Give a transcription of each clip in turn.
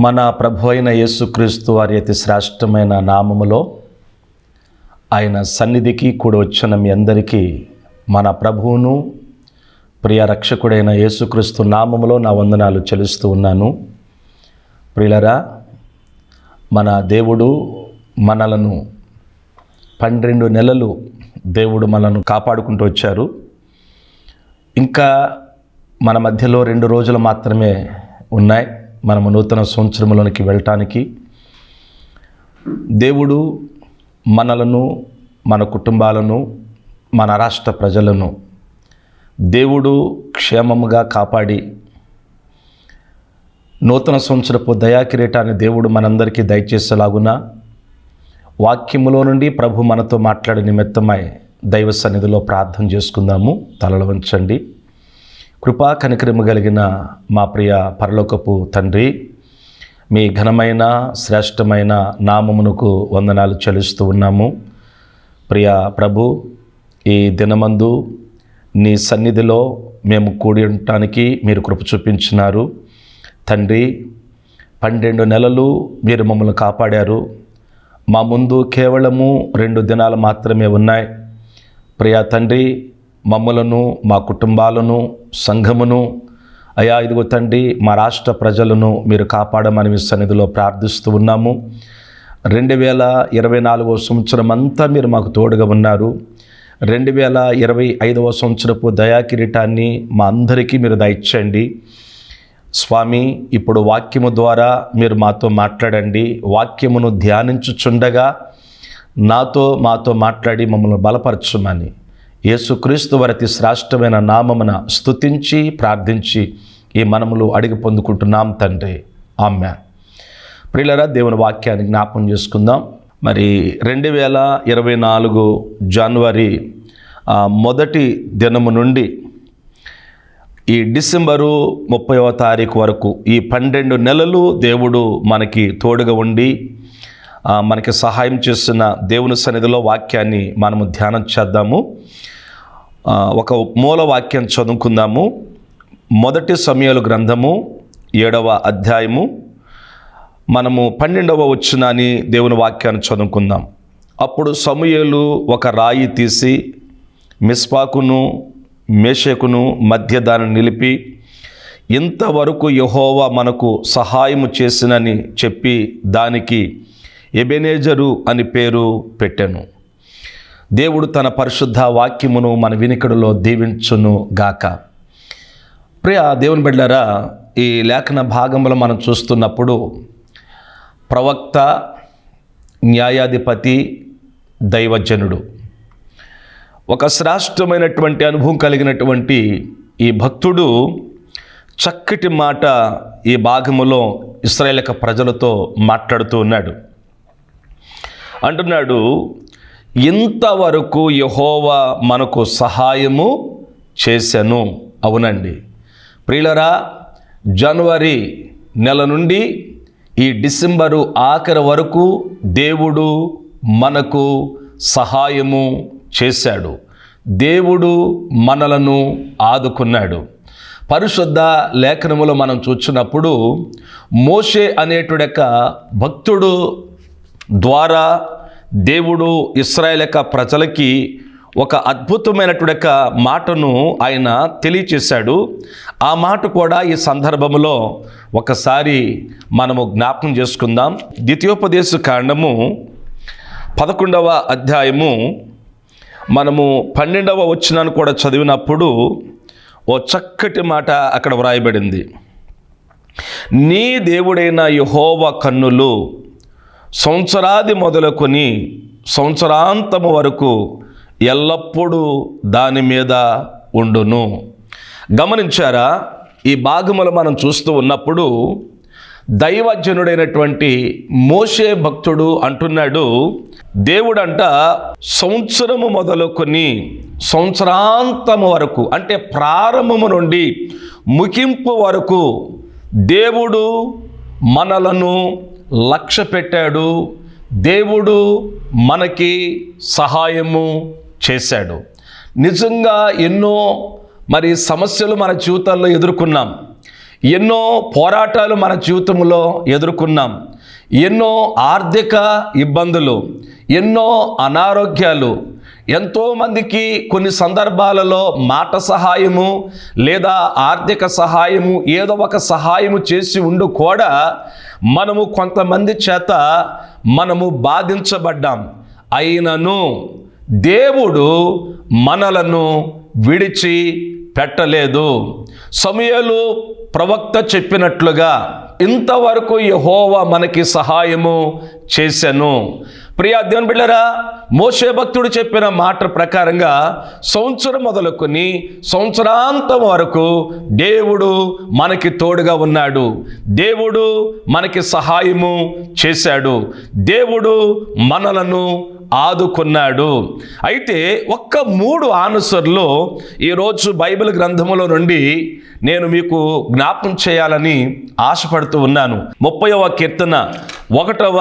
మన ప్రభు అయిన యేసుక్రీస్తు వారి అతి శ్రేష్టమైన నామములో ఆయన సన్నిధికి కూడా వచ్చిన మీ అందరికీ మన ప్రభువును ప్రియ రక్షకుడైన యేసుక్రీస్తు నామములో నా వందనాలు చెలుస్తూ ఉన్నాను. ప్రియులరా మన దేవుడు మనలను పన్నెండు నెలలు దేవుడు మనను కాపాడుకుంటూ వచ్చారు. ఇంకా మన మధ్యలో రెండు రోజులు మాత్రమే ఉన్నాయి. మనము నూతన సంవత్సరంలోనికి వెళ్ళటానికి దేవుడు మనలను మన కుటుంబాలను మన రాష్ట్ర ప్రజలను దేవుడు క్షేమముగా కాపాడి నూతన సంవత్సరపు దయాకిరీటాన్ని దేవుడు మనందరికీ దయచేసేలాగున వాక్యములో నుండి ప్రభు మనతో మాట్లాడే నిమిత్తమై దైవ సన్నిధిలో ప్రార్థన చేసుకుందాము. తలలు వంచండి. కృపా కనికరము కలిగిన మా ప్రియ పరలోకపు తండ్రి మీ ఘనమైన శ్రేష్టమైన నామమునకు వందనాలు చెల్లిస్తూ ఉన్నాము. ప్రియ ప్రభు ఈ దినమందు నీ సన్నిధిలో మేము కూడి ఉండటానికి మీరు కృప చూపించినారు. తండ్రి పన్నెండు నెలలు మీరు మమ్మల్ని కాపాడారు. మా ముందు కేవలము రెండు దినాలు మాత్రమే ఉన్నాయి. ప్రియా తండ్రి మమ్మలను మా కుటుంబాలను సంఘమును. అయా ఇదిగో తండ్రి మా రాష్ట్ర ప్రజలను మీరు కాపాడమని మీ సన్నిధిలో ప్రార్థిస్తూ ఉన్నాము. రెండు వేల ఇరవై నాలుగవ సంవత్సరం అంతా మీరు మాకు తోడుగా ఉన్నారు. రెండు వేల ఇరవై ఐదవ సంవత్సరపు దయాకిరీటాన్ని మా అందరికీ మీరు దయచేయండి. స్వామి ఇప్పుడు వాక్యము ద్వారా మీరు మాతో మాట్లాడండి. వాక్యమును ధ్యానించుచుండగా నాతో మాతో మాట్లాడి మమ్మల్ని బలపరచమని. యేసుక్రీస్తు వారి శ్రేష్టమైన నామమున స్తుతించి ప్రార్థించి ఈ మనములు అడిగి పొందుకుంటున్నాం తండ్రి. ఆమె ప్రియులరా దేవుని వాక్యాన్ని జ్ఞాపం చేసుకుందాం. మరి రెండు వేల ఇరవై నాలుగు జనవరి మొదటి దినము నుండి ఈ డిసెంబరు ముప్పైవ తారీఖు వరకు ఈ పన్నెండు నెలలు దేవుడు మనకి తోడుగా ఉండి మనకి సహాయం చేస్తున్న దేవుని సన్నిధిలో వాక్యాన్ని మనము ధ్యానం చేద్దాము. ఒక మూల వాక్యం చదువుకుందాము. మొదటి సమయాలు గ్రంథము ఏడవ అధ్యాయము. మనము పన్నెండవ వచ్చినాని దేవుని వాక్యాన్ని చదువుకుందాం. అప్పుడు సమూయేలు ఒక రాయి తీసి మిస్పాకును మేషకును మధ్య దానిని నిలిపి ఇంతవరకు యహోవా మనకు సహాయము చేసినని చెప్పి దానికి ఎబెనేజరు అని పేరు పెట్టాను. దేవుడు తన పరిశుద్ధ వాక్యమును మన వినికడులో దీవించును గాక. ప్రియ దేవుని బిడ్డారా ఈ లేఖన భాగంలో మనం చూస్తున్నప్పుడు ప్రవక్త న్యాయాధిపతి దైవజనుడు. ఒక శ్రేష్టమైనటువంటి అనుభవం కలిగినటువంటి ఈ భక్తుడు చక్కటి మాట ఈ భాగములో ఇస్రాయేల్ ప్రజలతో మాట్లాడుతూ ఉన్నాడు. అంటున్నాడు ఇంతవరకు యహోవా మనకు సహాయము చేశాను. అవునండి. ప్రియులరా జనవరి నెల నుండి ఈ డిసెంబరు ఆఖరి వరకు దేవుడు మనకు సహాయము చేశాడు. దేవుడు మనలను ఆదుకున్నాడు. పరిశుద్ధ లేఖనములో మనం చూచినప్పుడు మోషే అనేటుడు యొక్క భక్తుడు ద్వారా దేవుడు ఇస్రాయేల్ యొక్క ప్రజలకి ఒక అద్భుతమైనటువంటి యొక్క మాటను ఆయన తెలియచేశాడు. ఆ మాట కూడా ఈ సందర్భంలో ఒకసారి మనము జ్ఞాపకం చేసుకుందాం. ద్వితీయోపదేశ కాండము పదకొండవ అధ్యాయము మనము పన్నెండవ వచ్చినాను కూడా చదివినప్పుడు ఓ చక్కటి మాట అక్కడ వ్రాయబడింది. నీ దేవుడైన యహోవ కన్నులు సంవత్సరాది మొదలుకొని సంవత్సరాంతము వరకు ఎల్లప్పుడూ దాని మీద ఉండును. గమనించారా? ఈ భాగములు మనం చూస్తూ ఉన్నప్పుడు దైవజనుడైనటువంటి మోషే భక్తుడు అంటున్నాడు దేవుడంట సంవత్సరము మొదలుకొని సంవత్సరాంతము వరకు అంటే ప్రారంభము నుండి ముగింపు వరకు దేవుడు మనలను లక్ష్య పెట్టాడు. దేవుడు మనకి సహాయము చేశాడు. నిజంగా ఎన్నో మరి సమస్యలు మన జీవితాల్లో ఎదుర్కొన్నాం. ఎన్నో పోరాటాలు మన జీవితంలో ఎదుర్కొన్నాం. ఎన్నో ఆర్థిక ఇబ్బందులు ఎన్నో అనారోగ్యాలు ఎంతోమందికి కొన్ని సందర్భాలలో మాట సహాయము లేదా ఆర్థిక సహాయము ఏదో ఒక సహాయము చేసి ఉండు కూడా మనము కొంతమంది చేత మనము బాధించబడ్డాం. అయినను దేవుడు మనలను విడిచి పెట్టలేదు. సమయలు ప్రవక్త చెప్పినట్లుగా ఇంతవరకు యహోవా మనకి సహాయము చేశాను. ప్రియా దేవుని బిళ్ళరా మోసే భక్తుడు చెప్పిన మాట ప్రకారంగా సంవత్సరం మొదలుకొని సంవత్సరాంతం వరకు దేవుడు మనకి తోడుగా ఉన్నాడు. దేవుడు మనకి సహాయము చేశాడు. దేవుడు మనలను ఆదుకున్నాడు. అయితే ఒక్క మూడు ఆన్సర్లో ఈరోజు బైబిల్ గ్రంథములో నుండి నేను మీకు జ్ఞాపకం చేయాలని ఆశపడుతూ ఉన్నాను. ముప్పైవ కీర్తన ఒకటవ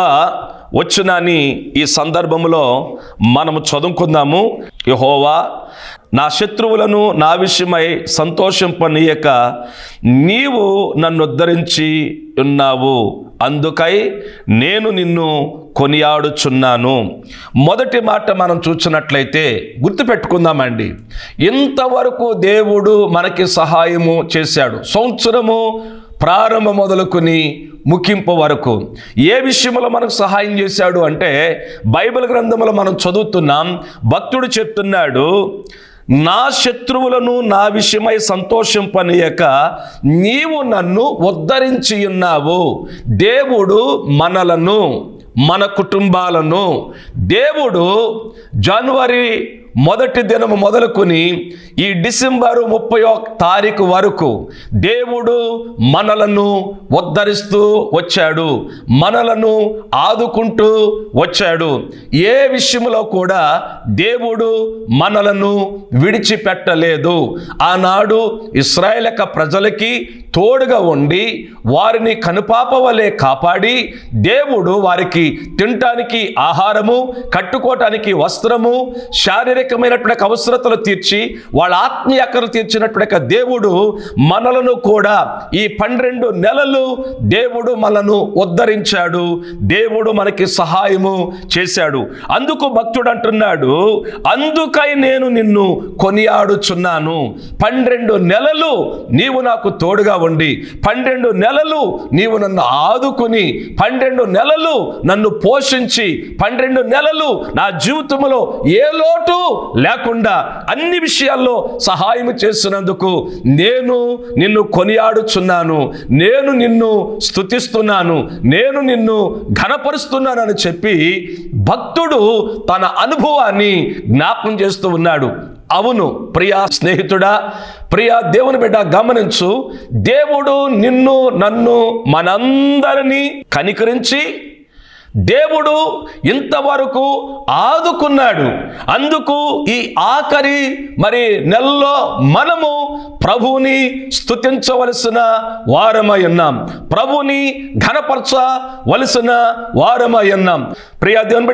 వచ్చునని ఈ సందర్భంలో మనము చదువుకుందాము. యహోవా నా శత్రువులను నా విషయమై సంతోషింపనీయక నీవు నన్ను ఉద్ధరించి ఉన్నావు. అందుకై నేను నిన్ను కొనియాడుచున్నాను. మొదటి మాట మనం చూసినట్లయితే గుర్తుపెట్టుకుందామండి. ఇంతవరకు దేవుడు మనకి సహాయము చేశాడు. సంవత్సరము ప్రారంభం మొదలుకొని ముగింపు వరకు. ఏ విషయంలో మనకు సహాయం చేశాడు అంటే బైబిల్ గ్రంథంలో మనం చదువుతున్నాం భక్తుడు చెప్తున్నాడు నా శత్రువులను నా విషయమై సంతోషింపనీయక నీవు నన్ను ఉద్ధరించి ఉన్నావు. దేవుడు మనలను మన కుటుంబాలను. దేవుడు జనవరి మొదటి దినము మొదలుకొని ఈ డిసెంబరు ముప్పై తారీఖు వరకు దేవుడు మనలను ఉద్ధరిస్తూ వచ్చాడు మనలను ఆదుకుంటూ వచ్చాడు. ఏ విషయంలో కూడా దేవుడు మనలను విడిచిపెట్టలేదు. ఆనాడు ఇస్రాయేలక ప్రజలకి తోడుగా ఉండి వారిని కనుపాప వలె కాపాడి దేవుడు వారికి తినటానికి ఆహారము కట్టుకోవటానికి వస్త్రము శారీరక శారీరకమైనటువంటి అవసరతలు తీర్చి వాళ్ళ ఆత్మీయ అక్కలు తీర్చినటువంటి దేవుడు మనలను కూడా ఈ పన్నెండు నెలలు దేవుడు మనను ఉద్ధరించాడు దేవుడు మనకి సహాయము చేశాడు. అందుకు భక్తుడు అంటున్నాడు అందుకై నేను నిన్ను కొనియాడుచున్నాను. పన్నెండు నెలలు నీవు నాకు తోడుగా ఉండి పన్నెండు నెలలు నీవు నన్ను ఆదుకుని పన్నెండు నెలలు నన్ను పోషించి పన్నెండు నెలలు నా జీవితంలో ఏ లోటు లేకుండా అన్ని విషయాల్లో సహాయం చేసినందుకు నేను నిన్ను కొనియాడుచున్నాను. నేను నిన్ను స్తుతిస్తున్నాను. నేను నిన్ను ఘనపరుస్తున్నానని చెప్పి భక్తుడు తన అనుభవాన్ని జ్ఞాపకం చేస్తూ ఉన్నాడు. అవును ప్రియా స్నేహితుడా ప్రియా దేవుని బిడ్డ గమనించు దేవుడు నిన్ను నన్ను మనందరినీ కనికరించి దేవుడు ఇంతవరకు ఆదుకున్నాడు. అందుకు ఈ ఆఖరి మరి నెలలో మనము ప్రభువుని స్తుతించవలసిన వారమై ఉన్నాం. ప్రభుని ఘనపరచవలసిన వారమై ఉన్నాం. ప్రియా దేవుని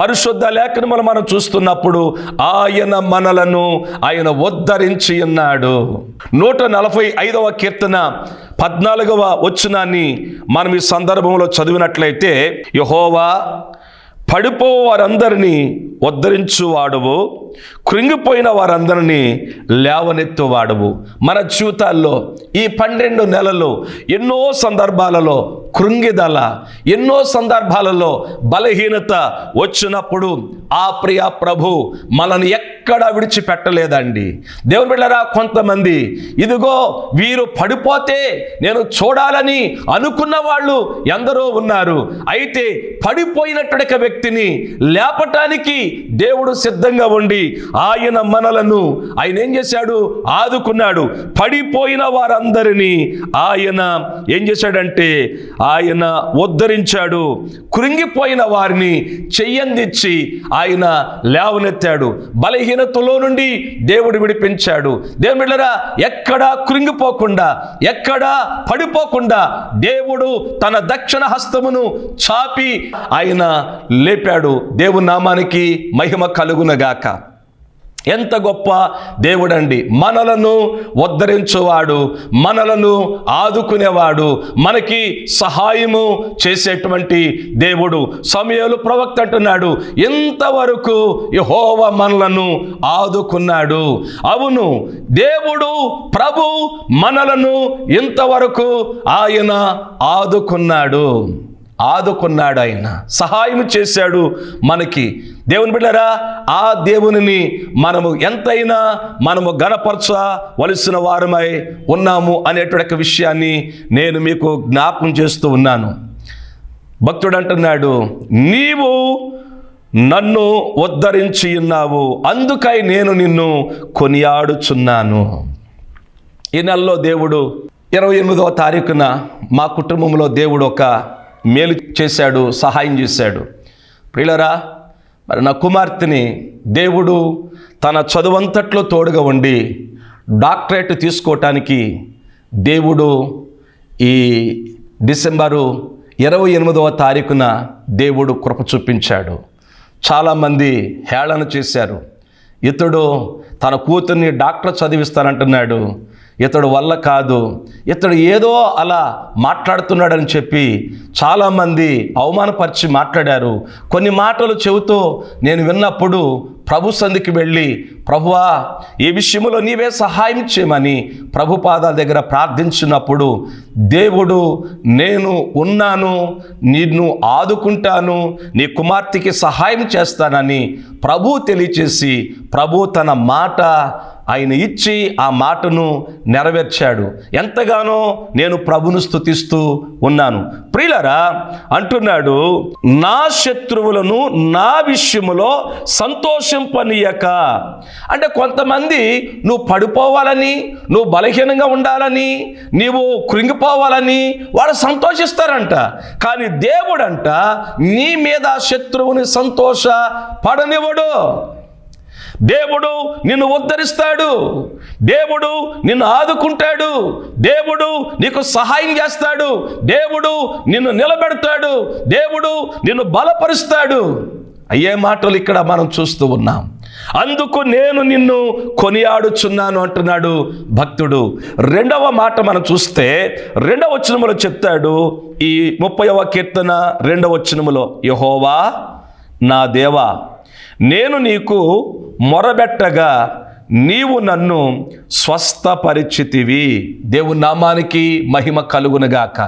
పరిశుద్ధ లేఖనములు మనం చూస్తున్నప్పుడు ఆయన మనలను ఆయన ఉద్ధరించి ఉన్నాడు. నూట నలభై ఐదవ కీర్తన పద్నాలుగవ వచనాన్ని మనం ఈ సందర్భంలో చదివినట్లయితే యహోవా పడిపో వారందరినీ ఉద్ధరించువాడువు. కృంగిపోయిన వారందరినీ లేవనెత్తువాడవు మన జీవితాల్లో ఈ పన్నెండు నెలలు ఎన్నో సందర్భాలలో కృంగిదల ఎన్నో సందర్భాలలో బలహీనత వచ్చినప్పుడు ఆ ప్రియ ప్రభు మనల్ని ఎక్కడా విడిచిపెట్టలేదండి. దేవుని బిళ్ళరా కొంతమంది ఇదిగో వీరు పడిపోతే నేను చూడాలని అనుకున్న వాళ్ళు ఎందరో ఉన్నారు. అయితే పడిపోయినటువంటి వ్యక్తిని లేపటానికి దేవుడు సిద్ధంగా ఉండి ఆయన మనలను ఆయన ఏం చేశాడు? ఆదుకున్నాడు. పడిపోయిన వారందరినీ ఆయన ఏం చేశాడంటే ఆయన ఉద్ధరించాడు. కృంగిపోయిన వారిని చెయ్యందిచ్చి ఆయన లేవనెత్తాడు. బలహీనతలో నుండి దేవుడు విడిపించాడు. దేవుని బిడ్డరా ఎక్కడా కృంగిపోకుండా ఎక్కడా పడిపోకుండా దేవుడు తన దక్షిణ హస్తమును చాపి ఆయన లేపాడు. దేవుని నామానికి మహిమ కలుగునగాక. ఎంత గొప్ప దేవుడండి. మనలను ఉద్ధరించువాడు మనలను ఆదుకునేవాడు మనకి సహాయము చేసేటువంటి దేవుడు. సమయాలు ప్రవక్త అంటున్నాడు ఇంతవరకు యహోవ మనలను ఆదుకున్నాడు. అవును దేవుడు ప్రభు మనలను ఇంతవరకు ఆయన ఆదుకున్నాడు. ఆదుకున్నాడు ఆయన సహాయం చేశాడు మనకి. దేవుని బిడ్డరా ఆ దేవునిని మనము ఎంతైనా మనము గణపరచవలసిన వారమై ఉన్నాము అనేటువంటి విషయాన్ని నేను మీకు జ్ఞాపకం చేస్తూ ఉన్నాను. భక్తుడు అంటున్నాడు నీవు నన్ను ఉద్ధరించి ఉన్నావు అందుకై నేను నిన్ను కొనియాడుచున్నాను. ఈ నెలలో దేవుడు ఇరవై ఎనిమిదవ తారీఖున మా కుటుంబంలో దేవుడు ఒక మేలు చేశాడు సహాయం చేశాడు. ప్రియులరా మరి నా కుమార్తెని దేవుడు తన చదువంతట్లో తోడుగా ఉండి డాక్టరేట్ తీసుకోవటానికి దేవుడు ఈ డిసెంబరు ఇరవై ఎనిమిదవ తారీఖున దేవుడు కృప చూపించాడు. చాలామంది హేళన చేశారు. ఇతడు తన కూతుర్ని డాక్టర్ చదివిస్తానంటున్నాడు. ఇతడు వల్ల కాదు. ఇతడు ఏదో అలా మాట్లాడుతున్నాడని చెప్పి చాలామంది అవమానపరిచి మాట్లాడారు. కొన్ని మాటలు చెబుతూ నేను విన్నప్పుడు ప్రభు సంధికి వెళ్ళి ప్రభువా ఈ విషయంలో నీవే సహాయం చేయమని ప్రభు పాదాల దగ్గర ప్రార్థించినప్పుడు దేవుడు నేను ఉన్నాను నిన్ను ఆదుకుంటాను నీ కుమార్తెకి సహాయం చేస్తానని ప్రభు తెలియచేసి ప్రభు తన మాట ఆయన ఇచ్చి ఆ మాటను నెరవేర్చాడు. ఎంతగానో నేను ప్రభును స్తుతిస్తూ ఉన్నాను. ప్రియులరా అంటున్నాడు నా శత్రువులను నా విషయములో సంతోషింపనీయక అంటే కొంతమంది నువ్వు పడిపోవాలని నువ్వు బలహీనంగా ఉండాలని నీవు కృంగిపోవాలని వాళ్ళు సంతోషిస్తారంట. కానీ దేవుడంట నీ మీద శత్రువుని సంతోష పడనివ్వడు. దేవుడు నిన్ను ఉద్ధరిస్తాడు. దేవుడు నిన్ను ఆదుకుంటాడు. దేవుడు నీకు సహాయం చేస్తాడు. దేవుడు నిన్ను నిలబెడతాడు. దేవుడు నిన్ను బలపరుస్తాడు. అయ్యే మాటలు ఇక్కడ మనం చూస్తూ ఉన్నాం. అందుకు నేను నిన్ను కొనియాడుచున్నాను అంటున్నాడు భక్తుడు. రెండవ మాట మనం చూస్తే రెండవ వచనములో చెప్తాడు ఈ ముప్పైవ కీర్తన రెండవ వచనములో యహోవా నా దేవా నేను నీకు మొరబెట్టగా నీవు నన్ను స్వస్థపరిచితివి. దేవుని నామానికి మహిమ కలుగునగాక.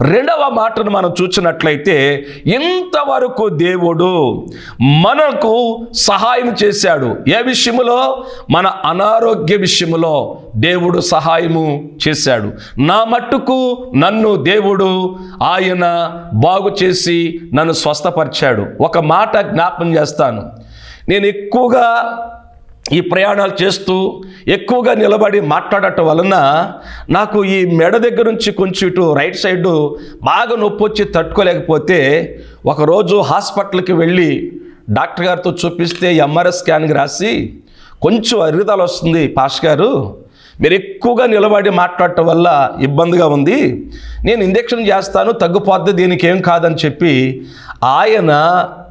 రెండవ మాటను మనం చూసినట్లయితే ఇంతవరకు దేవుడు మనకు సహాయం చేశాడు. ఏ విషయములో? మన అనారోగ్య విషయములో దేవుడు సహాయము చేశాడు. నా మట్టుకు నన్ను దేవుడు ఆయన బాగు చేసి నన్ను స్వస్థపరిచాడు. ఒక మాట జ్ఞాపం చేస్తాను. నేను ఎక్కువగా ఈ ప్రయాణాలు చేస్తూ ఎక్కువగా నిలబడి మాట్లాడటం వలన నాకు ఈ మెడ దగ్గర నుంచి కొంచెం ఇటు రైట్ సైడ్ బాగా నొప్పి వచ్చి తట్టుకోలేకపోతే ఒకరోజు హాస్పిటల్కి వెళ్ళి డాక్టర్ గారితో చూపిస్తే ఎంఆర్ఎస్ స్కాన్కి రాసి కొంచెం అరుగుదల వస్తుంది పాష్ గారు. మీరు ఎక్కువగా నిలబడి మాట్లాడటం వల్ల ఇబ్బందిగా ఉంది. నేను ఇంజెక్షన్ చేస్తాను తగ్గిపోద్ది దీనికి ఏం కాదని చెప్పి ఆయన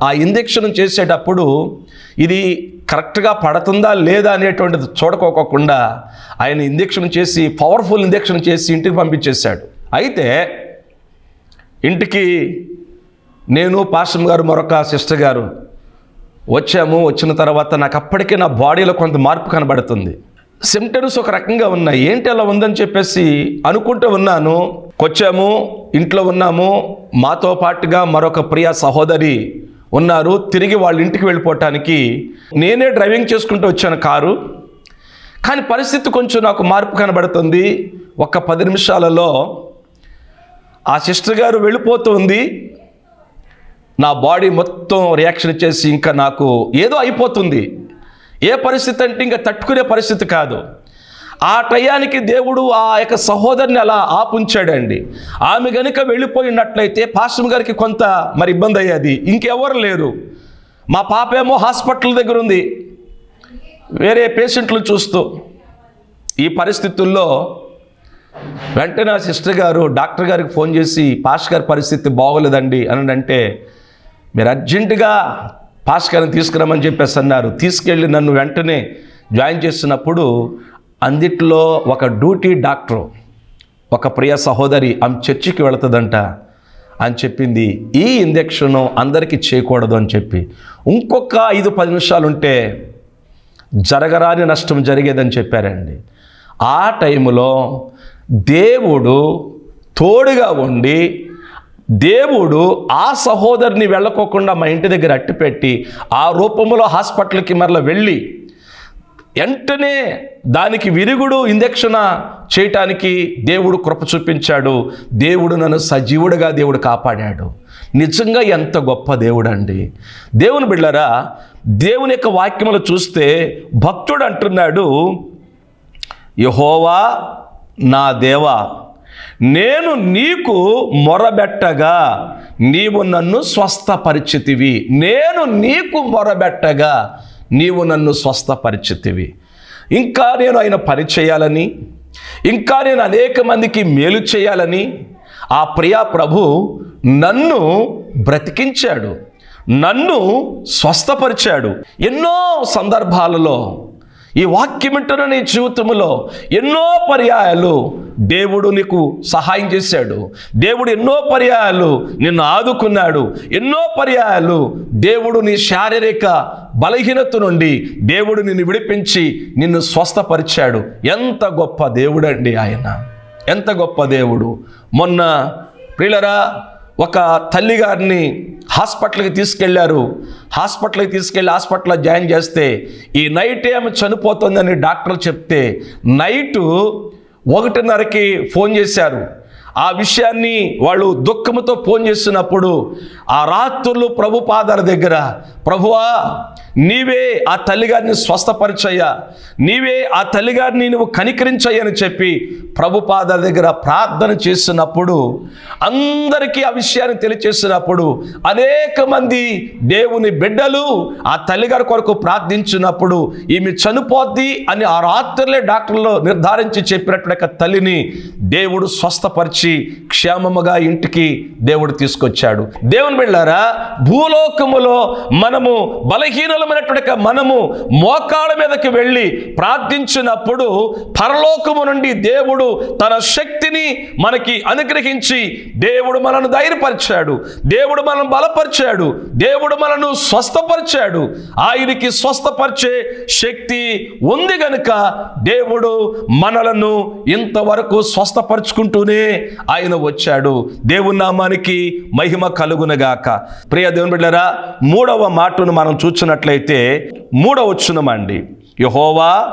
ఆ ఇంజెక్షన్ చేసేటప్పుడు ఇది కరెక్ట్గా పడుతుందా లేదా అనేటువంటిది చూడకోకుండా ఆయన ఇంజెక్షన్ చేసి పవర్ఫుల్ ఇంజెక్షన్ చేసి ఇంటికి పంపించేశాడు. అయితే ఇంటికి నేను పాశం గారు మరొక సిస్టర్ గారు వచ్చాము. వచ్చిన తర్వాత నాకు అప్పటికే నా బాడీలో కొంత మార్పు కనబడుతుంది. సిమ్టమ్స్ ఒక రకంగా ఉన్నాయి. ఏంటి అలా ఉందని చెప్పేసి అనుకుంటూ ఉన్నాను. వచ్చాము ఇంట్లో ఉన్నాము. మాతో పాటుగా మరొక ప్రియ సహోదరి ఉన్నారు. తిరిగి వాళ్ళ ఇంటికి వెళ్ళిపోవటానికి నేనే డ్రైవింగ్ చేసుకుంటూ వచ్చాను కారు. కానీ పరిస్థితి కొంచెం నాకు మార్పు కనబడుతుంది. ఒక పది నిమిషాలలో ఆ సిస్టర్ గారు వెళ్ళిపోతుంది నా బాడీ మొత్తం రియాక్షన్ చేసి ఇంకా నాకు ఏదో అయిపోతుంది. ఏ పరిస్థితి అంటే ఇంకా తట్టుకునే పరిస్థితి కాదు. ఆ టయానికి దేవుడు ఆ యొక్క సహోదరిని అలా ఆపుంచాడండి. ఆమె గనుక వెళ్ళిపోయినట్లయితే పాస్టర్ గారికి కొంత మరి ఇబ్బంది అయ్యేది. ఇంకెవరు లేరు. మా పాప ఏమో హాస్పిటల్ దగ్గర ఉంది. వేరే పేషెంట్లు చూస్తూ ఈ పరిస్థితుల్లో వెంటనే ఆ సిస్టర్ గారు డాక్టర్ గారికి ఫోన్ చేసి పాష్ గారి పరిస్థితి బాగోలేదండి అని అంటే మీరు అర్జెంటుగా పాష్ గారిని తీసుకురమ్మని చెప్పేసి అన్నారు. తీసుకెళ్ళి నన్ను వెంటనే జాయిన్ చేసినప్పుడు అందిట్లో ఒక డ్యూటీ డాక్టరు ఒక ప్రియ సహోదరి ఆమె చర్చికి వెళుతుందంట. అని చెప్పింది ఈ ఇంజెక్షన్ అందరికీ చేయకూడదు అని చెప్పి. ఇంకొక ఐదు పది నిమిషాలు ఉంటే జరగరాని నష్టం జరిగేదని చెప్పారండి. ఆ టైంలో దేవుడు తోడుగా ఉండి దేవుడు ఆ సహోదరిని వెళ్ళకోకుండా మా ఇంటి దగ్గర అట్టిపెట్టి ఆ రూపంలో హాస్పిటల్కి మరల వెళ్ళి వెంటనే దానికి విరుగుడు ఇంజక్షన్ చేయటానికి దేవుడు కృప చూపించాడు. దేవుడు నన్ను సజీవుడిగా దేవుడు కాపాడాడు. నిజంగా ఎంత గొప్ప దేవుడు అండి దేవుని బిళ్ళరా దేవుని యొక్క వాక్యములు చూస్తే భక్తుడు అంటున్నాడు యహోవా నా దేవా నేను నీకు మొరబెట్టగా నీవు నన్ను స్వస్థపరిచితివి. నేను నీకు మొరబెట్టగా నీవు నన్ను స్వస్థపరిచితివి. ఇంకా నేను ఆయన పని చేయాలని ఇంకా నేను అనేక మందికి మేలు చేయాలని ఆ ప్రియా ప్రభు నన్ను బ్రతికించాడు నన్ను స్వస్థపరిచాడు. ఎన్నో సందర్భాలలో ఈ వాక్యమింటున్న నీ జీవితంలో ఎన్నో పర్యాయాలు దేవుడు నీకు సహాయం చేశాడు. దేవుడు ఎన్నో పర్యాయాలు నిన్ను ఆదుకున్నాడు. ఎన్నో పర్యాయాలు దేవుడు నీ శారీరక బలహీనత నుండి దేవుడు నిన్ను విడిపించి నిన్ను స్వస్థపరిచాడు. ఎంత గొప్ప దేవుడండి ఆయన. ఎంత గొప్ప దేవుడు. మొన్న ప్రిలరా ఒక తల్లి గారిని హాస్పిటల్కి తీసుకెళ్ళారు. హాస్పిటల్కి తీసుకెళ్ళి హాస్పిటల్లో జాయిన్ చేస్తే ఈ నైట్ ఏమి చనిపోతుందని డాక్టర్ చెప్తే నైటు ఒకటిన్నరకి ఫోన్ చేశారు. ఆ విషయాన్ని వాళ్ళు దుఃఖంతో ఫోన్ చేస్తున్నప్పుడు ఆ రాత్రులు ప్రభు పాదాల దగ్గర ప్రభువా నీవే ఆ తల్లిగారిని స్వస్థపరిచయ్యా. నీవే ఆ తల్లిగారిని నువ్వు కనికరించయ్యని చెప్పి ప్రభు పాదాల దగ్గర ప్రార్థన చేస్తున్నప్పుడు అందరికీ ఆ విషయాన్ని తెలియచేసినప్పుడు అనేక మంది దేవుని బిడ్డలు ఆ తల్లిగారి కొరకు ప్రార్థించినప్పుడు ఈమె చనిపోద్ది అని ఆ రాత్రులే డాక్టర్లు నిర్ధారించి చెప్పినట్టు తల్లిని దేవుడు స్వస్థపరిచి క్షేమముగా ఇంటికి దేవుడు తీసుకొచ్చాడు. దేవుని బిళ్ళారా భూలోకములో మనము బలహీనలమైనటువంటి మనము మోకాళ్ళ మీదకి వెళ్ళి ప్రార్థించినప్పుడు పరలోకము నుండి దేవుడు తన శక్తిని మనకి అనుగ్రహించి దేవుడు మనను ధైర్యపరిచాడు. దేవుడు మనను బలపరిచాడు. దేవుడు మనను స్వస్థపరిచాడు. ఆయనకి స్వస్థపరిచే శక్తి ఉంది గనుక దేవుడు మనలను ఇంతవరకు స్వస్థపరుచుకుంటూనే ఆయన వచ్చాడు. దేవుని నామానికి మహిమ కలుగునగాక. ప్రియ దేవుని బిడ్డరా మూడవ మాటను మనం చూసినట్లయితే మూడవ వచ్చునమండి యహోవా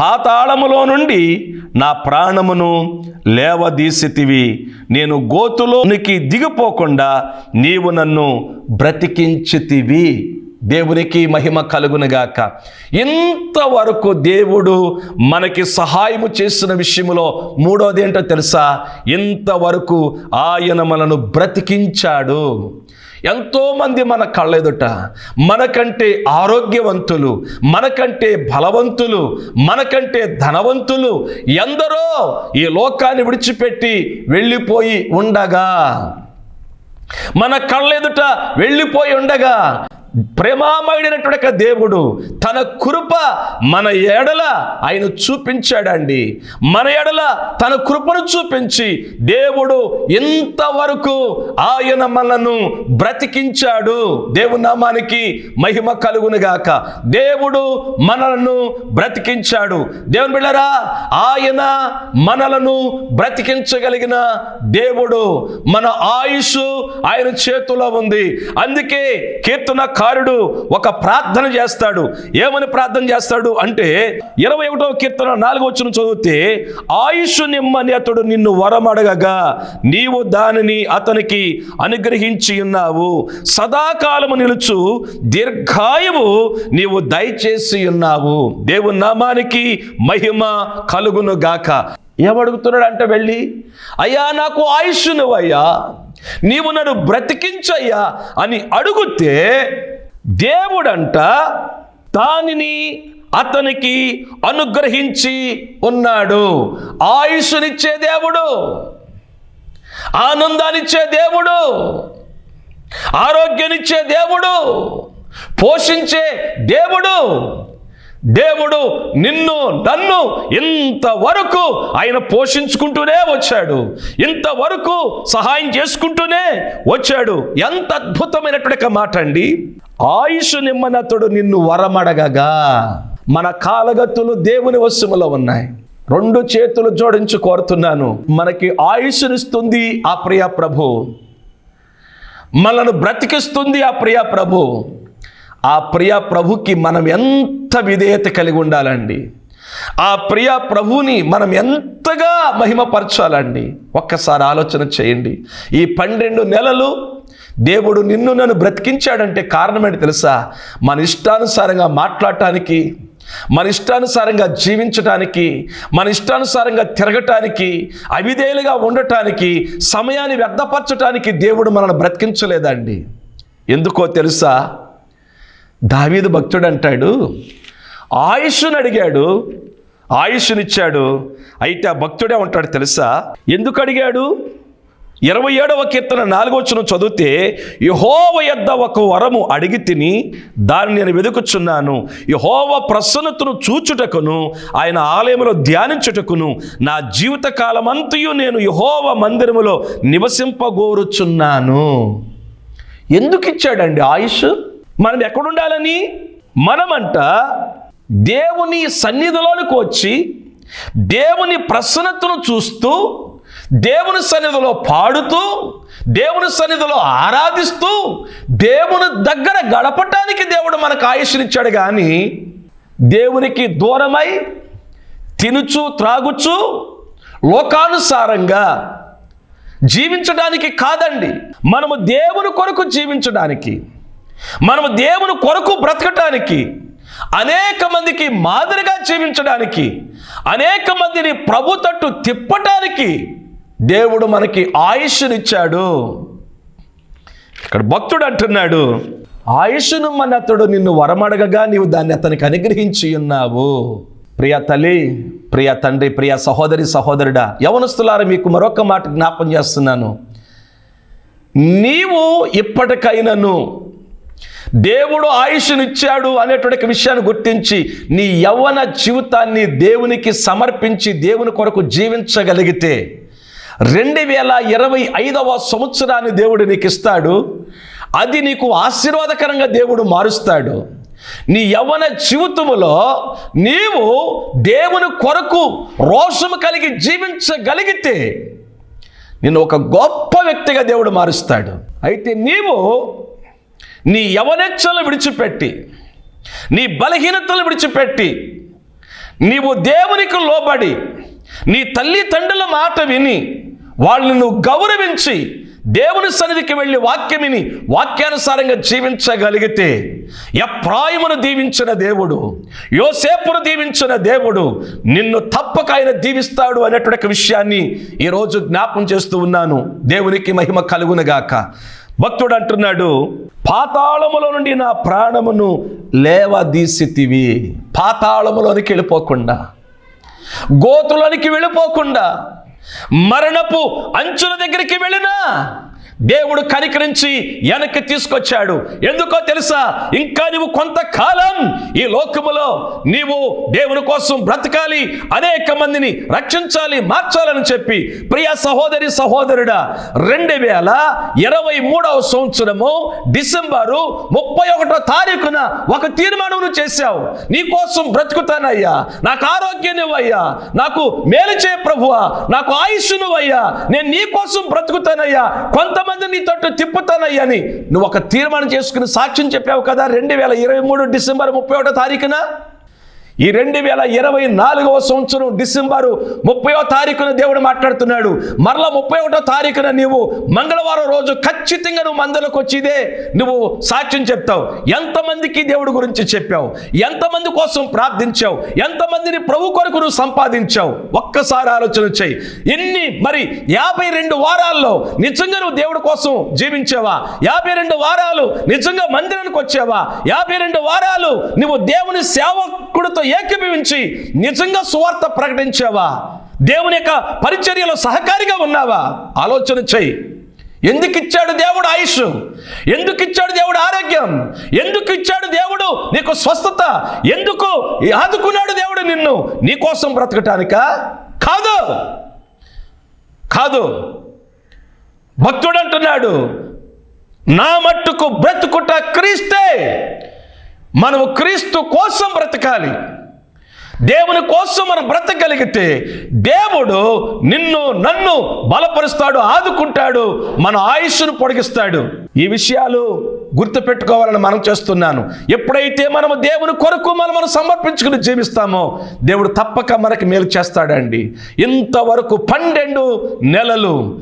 పాతాళములో నుండి నా ప్రాణమును లేవదీసితివి. నేను గోతులోనికి దిగిపోకుండా నీవు నన్ను బ్రతికించితివి. దేవునికి మహిమ కలుగునగాక ఇంతవరకు దేవుడు మనకి సహాయము చేసిన విషయంలో మూడోది ఏంటో తెలుసా? ఇంతవరకు ఆయన మనను బ్రతికించాడు. ఎంతోమంది మన కళ్ళెదుట మనకంటే ఆరోగ్యవంతులు మనకంటే బలవంతులు మనకంటే ధనవంతులు ఎందరో ఈ లోకాన్ని విడిచిపెట్టి వెళ్ళిపోయి ఉండగా. మన కళ్ళెదుట వెళ్ళిపోయి ఉండగా. ప్రేమామయుడైనటువంటి దేవుడు తన కృప మన ఎడల ఆయన చూపించాడండి. మన ఎడల తన కృపను చూపించి దేవుడు ఇంతవరకు ఆయన మనను బ్రతికించాడు. దేవుని నామానికి మహిమ కలుగునుగాక దేవుడు మనలను బ్రతికించాడు. దేవుని బిళ్ళరా ఆయన మనలను బ్రతికించగలిగిన దేవుడు మన ఆయుష్ ఆయన చేతిలో ఉంది. అందుకే కీర్తన కీర్తనకారుడు ఒక ప్రార్థన చేస్తాడు. ఏమని ప్రార్థన చేస్తాడు అంటే ఇరవై ఒకటో కీర్తన నాలుగో వచ్చిన చదివితే ఆయుష్ నిమ్మని అతడు నిన్ను వరమడగగా నీవు దానిని అతనికి అనుగ్రహించి ఉన్నావు. సదాకాలము నిలుచు దీర్ఘాయువు నీవు దయచేసి ఉన్నావు. దేవుని నామానికి మహిమ కలుగును గాక ఏమడుగుతున్నాడు అంటే వెళ్ళి అయ్యా నాకు ఆయుష్ నువ్వయ్యా. నీవు నన్ను బ్రతికించయ్యా అని అడుగుతే దేవుడంట దానిని అతనికి అనుగ్రహించి ఉన్నాడు. ఆయుష్నిచ్చే దేవుడు ఆనందాన్నిచ్చే దేవుడు ఆరోగ్యాన్నిచ్చే దేవుడు పోషించే దేవుడు. దేవుడు నిన్ను నన్ను ఇంతవరకు ఆయన పోషించుకుంటూనే వచ్చాడు. ఇంతవరకు సహాయం చేసుకుంటూనే వచ్చాడు. ఎంత అద్భుతమైనటువంటి మాట అండి. ఆయుష్ నిమ్మనతుడు నిన్ను వరమడగగా. మన కాలగతులు దేవుని వశములో ఉన్నాయి. రెండు చేతులు జోడించి కోరుతున్నాను. మనకి ఆయుష్నిస్తుంది ఆ ప్రియ ప్రభు. మనను బ్రతికిస్తుంది ఆ ప్రియ ప్రభు. ఆ ప్రియ ప్రభుకి మనం ఎంత విధేయత కలిగి ఉండాలండి? ఆ ప్రియ ప్రభుని మనం ఎంతగా మహిమపరచాలండి? ఒక్కసారి ఆలోచన చేయండి. ఈ పన్నెండు నెలలు దేవుడు నిన్ను నన్ను బ్రతికించాడంటే కారణం ఏంటి తెలుసా? మన ఇష్టానుసారంగా మాట్లాడటానికి మన ఇష్టానుసారంగా జీవించటానికి మన ఇష్టానుసారంగా తిరగటానికి అవిధేయులుగా ఉండటానికి సమయాన్ని వ్యర్థపరచటానికి దేవుడు మనల్ని బ్రతికించలేదండి. ఎందుకో తెలుసా? దావీదు భక్తుడు అంటాడు ఆయుష్ను అడిగాడు ఆయుష్నిచ్చాడు. అయితే ఆ భక్తుడే ఉంటాడు తెలుసా? ఎందుకు అడిగాడు? ఇరవై ఏడవ కీర్తన నాలుగవచన చదివితే యహోవ యొద్ద ఒక వరము అడిగి తిని దాన్ని నేను వెతుకుచున్నాను యహోవ ప్రసన్నతను చూచుటకును ఆయన ఆలయంలో ధ్యానించుటకును నా జీవిత కాలమంతయు నేను యహోవ మందిరములో నివసింపగోరుచున్నాను. ఎందుకు ఇచ్చాడండి ఆయుష్? మనం ఎక్కడుండాలని? మనమంట దేవుని సన్నిధిలోనికి వచ్చి దేవుని ప్రసన్నతను చూస్తూ దేవుని సన్నిధిలో పాడుతూ దేవుని సన్నిధిలో ఆరాధిస్తూ దేవుని దగ్గర గడపటానికి దేవుడు మనకు ఆయుష్నిచ్చాడు కానీ దేవునికి దూరమై తినుచు త్రాగుచు లోకానుసారంగా జీవించడానికి కాదండి. మనము దేవుని కొరకు జీవించడానికి మనము దేవుని కొరకు బ్రతకటానికి అనేక మందికి మాదిరిగా జీవించడానికి అనేక మందిని ప్రభు తట్టు తిప్పటానికి దేవుడు మనకి ఆయుష్నిచ్చాడు. ఇక్కడ భక్తుడు అంటున్నాడు ఆయుష్ను మన అతడు నిన్ను వరమడగగా నీవు దాన్ని అతనికి అనుగ్రహించి ఉన్నావు. ప్రియ తల్లి ప్రియ తండ్రి ప్రియ సహోదరి సహోదరుడా యవనస్తులారా మీకు మరొక మాట జ్ఞాపం చేస్తున్నాను. నీవు ఇప్పటికైనాను దేవుడు ఆయుష్నిచ్చాడు అనేటువంటి విషయాన్ని గుర్తించి నీ యవ్వన జీవితాన్ని దేవునికి సమర్పించి దేవుని కొరకు జీవించగలిగితే రెండు వేల ఇరవై ఐదవ సంవత్సరాన్ని దేవుడు నీకు ఇస్తాడు అది నీకు ఆశీర్వాదకరంగా దేవుడు మారుస్తాడు. నీ యవ్వన జీవితములో నీవు దేవుని కొరకు రోషము కలిగి జీవించగలిగితే నిన్ను ఒక గొప్ప వ్యక్తిగా దేవుడు మారుస్తాడు. అయితే నీవు నీ యవనెచ్చలు విడిచిపెట్టి నీ బలహీనతలు విడిచిపెట్టి నీవు దేవునికి లోబడి నీ తల్లి తండ్రుల మాట విని వాళ్ళని నువ్వు గౌరవించి దేవుని సన్నిధికి వెళ్ళి వాక్యం విని వాక్యానుసారంగా జీవించగలిగితే ఎప్రాయమును దీవించిన దేవుడు యోసేపును దీవించిన దేవుడు నిన్ను తప్పక ఆయన దీవిస్తాడు అనేటువంటి విషయాన్ని ఈరోజు జ్ఞాపం చేస్తూ ఉన్నాను. దేవునికి మహిమ కలుగునగాక. భక్తుడు అంటున్నాడు పాతాళములో నుండి నా ప్రాణమును లేవదీసితివి. పాతాళములోనికి వెళ్ళిపోకుండా గోతులోనికి వెళ్ళిపోకుండా మరణపు అంచుల దగ్గరికి వెళ్ళినా దేవుడు కనికరించి వెనక్కి తీసుకొచ్చాడు. ఎందుకో తెలుసా? ఇంకా నీవు కొంతకాలం ఈ లోకములో నీవు దేవుని కోసం బ్రతకాలి అనేక మందిని రక్షించాలి మార్చాలని చెప్పి ప్రియ సహోదరి సహోదరుడా రెండు వేల ఇరవై మూడవ సంవత్సరము డిసెంబరు ముప్పై ఒకటో తారీఖున ఒక తీర్మానం నువ్వు చేశావు. నీ కోసం బ్రతుకుతానయ్యా. నాకు ఆరోగ్యం నువ్వయ్యా నాకు మేలు చేయ ప్రభువా. నాకు ఆయుష్ నువ్వయ్యా నేను నీ కోసం బ్రతుకుతానయ్యా. కొంతమంది నీ తట్టు తిప్పుతానయ్యని. అని నువ్వు ఒక తీర్మానం చేసుకుని సాక్ష్యం చెప్పావు కదా రెండు వేల ఇరవై మూడు డిసెంబర్ ముప్పై ఒకటో తారీఖున? ఈ రెండు వేల ఇరవై నాలుగవ సంవత్సరం డిసెంబరు ముప్పయో తారీఖున దేవుడు మాట్లాడుతున్నాడు. మరలా ముప్పై ఒకటో తారీఖున నీవు మంగళవారం రోజు ఖచ్చితంగా నువ్వు మందలకు వచ్చిదే నువ్వు సాక్ష్యం చెప్తావు. ఎంతమందికి దేవుడి గురించి చెప్పావు? ఎంతమంది కోసం ప్రార్థించావు? ఎంతమందిని ప్రభు కొరకు నువ్వు సంపాదించావు? ఒక్కసారి ఆలోచన చేయి. ఎన్ని మరి యాభై రెండు వారాల్లో నిజంగా నువ్వు దేవుడి కోసం జీవించావా? యాభై రెండు వారాలు నిజంగా మందిరానికి వచ్చావా? యాభై రెండు వారాలు నువ్వు దేవుని సేవకుడితో ఏకీభవించి నిజంగా సువార్త ప్రకటించావా? దేవుని యొక్క పరిచర్యలో సహకారిగా ఉన్నావా? ఆలోచన చెయ్యి ఎందుకు ఇచ్చాడు దేవుడు ఆయుష్? ఎందుకు ఇచ్చాడు దేవుడు ఆరోగ్యం? ఎందుకు ఇచ్చాడు దేవుడు నీకు స్వస్థత? ఎందుకు ఆదుకున్నాడు దేవుడు నిన్ను? నీ కోసం బ్రతకటానిక? కాదు. కాదు. భక్తుడు అంటున్నాడు నా మట్టుకు బ్రతుకుట క్రీస్తే. మనము క్రీస్తు కోసం బ్రతకాలి. దేవుని కోసం మనం బ్రతకగలిగితే దేవుడు నిన్ను నన్ను బలపరుస్తాడు ఆదుకుంటాడు మన ఆయుష్ను పొడిగిస్తాడు. ఈ విషయాలు గుర్తుపెట్టుకోవాలని మనం చేస్తున్నాను. ఎప్పుడైతే మనము దేవుని కొరకు మనం మనం సమర్పించుకుని జీవిస్తామో దేవుడు తప్పక మనకి మేలు చేస్తాడండి. ఇంతవరకు పన్నెండు నెలలు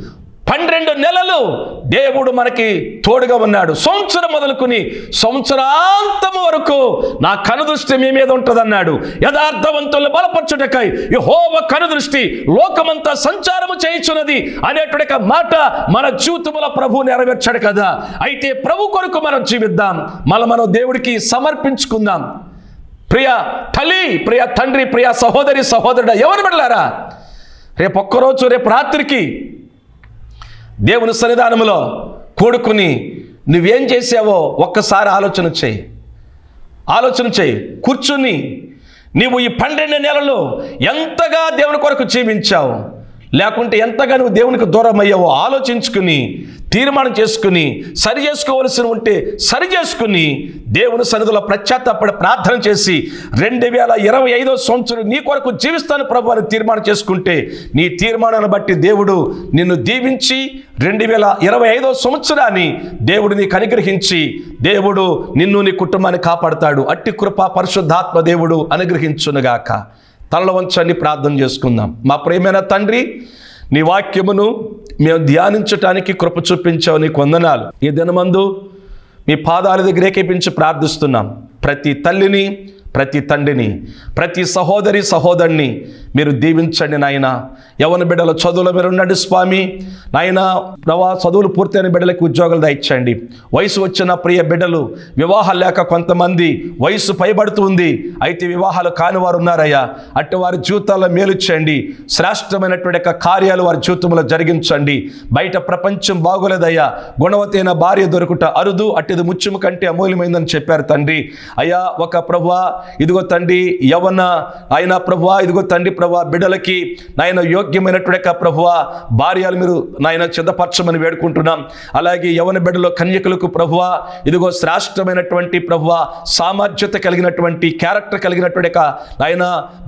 పన్నెండు నెలలు దేవుడు మనకి తోడుగా ఉన్నాడు. సంవత్సరం మొదలుకుని సంవత్సరాంతం వరకు నా కనుదృష్టి మీ మీద ఉంటుందన్నాడు. యథార్థవంతులు బలపరచుటకై యహోవ కనుదృష్టి లోకమంతా సంచారము చేయించున్నది అనేటువంటి మాట మన జీవితముల ప్రభు నెరవేర్చాడు కదా. అయితే ప్రభు కొరకు మనం జీవిద్దాం. మళ్ళీ మనం దేవుడికి సమర్పించుకుందాం. ప్రియ తల్లి ప్రియ తండ్రి ప్రియ సహోదరి సహోదరుడు ఎవరు వెళ్ళారా రేపు ఒక్కరోజు రేపు రాత్రికి దేవుని సన్నిధానంలో కూడుకుని నువ్వేం చేసావో ఒక్కసారి ఆలోచన చేయి. ఆలోచన చేయి. కూర్చుని నీవు ఈ పన్నెండు నెలలు ఎంతగా దేవుని కొరకు జీవించావు? లేకుంటే ఎంతగా నువ్వు దేవునికి దూరం అయ్యావో ఆలోచించుకుని తీర్మానం చేసుకుని సరి చేసుకోవలసి ఉంటే సరి చేసుకుని దేవుని సన్నిధిలో ప్రత్యాత్తపడి ప్రార్థన చేసి రెండు వేల ఇరవై ఐదో సంవత్సరం నీ కొరకు జీవిస్తాను ప్రభు అని తీర్మానం చేసుకుంటే నీ తీర్మానాన్ని బట్టి దేవుడు నిన్ను దీవించి రెండు వేల ఇరవై ఐదో సంవత్సరాన్ని దేవుడు నీకు అనుగ్రహించి దేవుడు నిన్ను నీ కుటుంబాన్ని కాపాడుతాడు. అట్టి కృప పరిశుద్ధాత్మ దేవుడు అనుగ్రహించునుగాక. తనలో వంచండి ప్రార్థన చేసుకుందాం. మా ప్రేమైన తండ్రి నీ వాక్యమును మేము ధ్యానించటానికి కృప చూపించావు నీకు వందనాలు. ఈ దినమందు మీ పాదాల దగ్గర ఏకేపించి ప్రార్థిస్తున్నాం. ప్రతి తల్లిని ప్రతి తండ్రిని ప్రతి సహోదరి సహోదరుని మీరు దీవించండి నాయన. యవన బిడ్డల చదువుల మీరు ఉండండి స్వామి. నాయన ప్రభా చదువులు పూర్తయిన బిడ్డలకు ఉద్యోగాలు దయచండి వయసు వచ్చిన ప్రియ బిడ్డలు వివాహాలు లేక కొంతమంది వయసు పైబడుతుంది అయితే వివాహాలు కాని వారు ఉన్నారయ్యా. అట్టి వారి జీవితాల్లో మేలు చేయండి. శ్రేష్టమైనటువంటి యొక్క కార్యాలు వారి జీవితంలో జరిగించండి. బయట ప్రపంచం బాగోలేదయ్యా. గుణవతైన భార్య దొరుకుట అరుదు అట్టిది ముత్యము కంటే అమూల్యమైందని చెప్పారు తండ్రి. అయ్యా ఒక ప్రభా ఇదిగో తండ్రి యవన ఆయన ప్రభా ఇదిగో తండ్రి ప్రభా బిడ్డలకి నాయన యోగ్యమైనటువంటి యొక్క ప్రభువ భార్యలు మీరు నాయన చిద్దపరచమని వేడుకుంటున్నాం. అలాగే యవన బిడ్డలో కన్యకులకు ప్రభువ ఇదిగో శ్రేష్టమైనటువంటి ప్రభువ సామర్థ్యత కలిగినటువంటి క్యారెక్టర్ కలిగినటువంటి యొక్క నాయన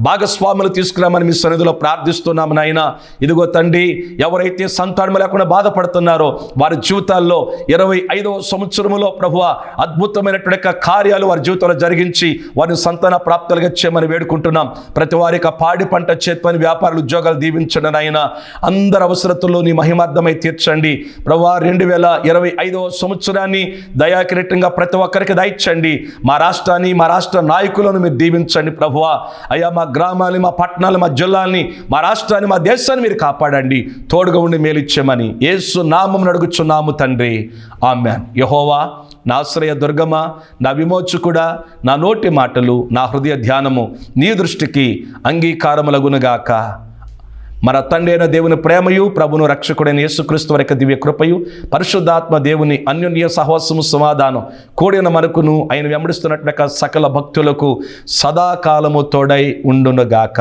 భాగస్వాములు తీసుకురామని మీ సన్నిధిలో ప్రార్థిస్తున్నాము నాయన. ఇదిగో తండ్రి ఎవరైతే సంతానం లేకుండా బాధపడుతున్నారో వారి జీవితాల్లో ఇరవై ఐదవ సంవత్సరములో ప్రభువ అద్భుతమైనటువంటి యొక్క కార్యాలు వారి జీవితంలో జరిగించి వారిని సంతాన ప్రాప్తులుగా చేయమని వేడుకుంటున్నాం. ప్రతి వారి యొక్క పాడి పంట చేత్పని వ్యాపారులు ఉద్యోగాలు దీవించండి నాయన అందరి అవసరతల్లో నీ మహిమార్థమై తీర్చండి. ప్రభా రెండు వేల ఇరవై ఐదవ సంవత్సరాన్ని దయాకిరీటంగా ప్రతి ఒక్కరికి దయచండి మా రాష్ట్రాన్ని మా రాష్ట్ర నాయకులను మీరు దీవించండి ప్రభువా అయ్యా మా గ్రామాలని మా పట్టణాలు మా జిల్లాల్ని మా రాష్ట్రాన్ని మా దేశాన్ని మీరు కాపాడండి. తోడుగా ఉండి మేలిచ్చామని ఏసు నామం నడుగుచున్నాము తండ్రి. ఆమెన్. యహోవా నా ఆశ్రయ దుర్గమ నా విమోచకుడా నా నోటి మాటలు నా హృదయ ధ్యానము నీ దృష్టికి అంగీకారములగునుగాక. మన తండ్రి అయిన దేవుని ప్రేమయు ప్రభును రక్షకుడైన యేసుక్రీస్తు వరకు దివ్య కృపయు పరిశుద్ధాత్మ దేవుని అన్యోన్య సహవాసము సమాధానం కూడిన మనకును ఆయన వెంబడిస్తున్నట్టు సకల భక్తులకు సదాకాలము తోడై ఉండునుగాక.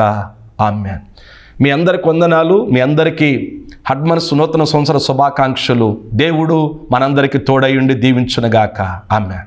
ఆమె మీ అందరికి వందనాలు మీ అందరికీ హడ్మర్స్ నూతన సంవత్సర శుభాకాంక్షలు. దేవుడు మనందరికీ తోడై ఉండి దీవించునుగాక. ఆమె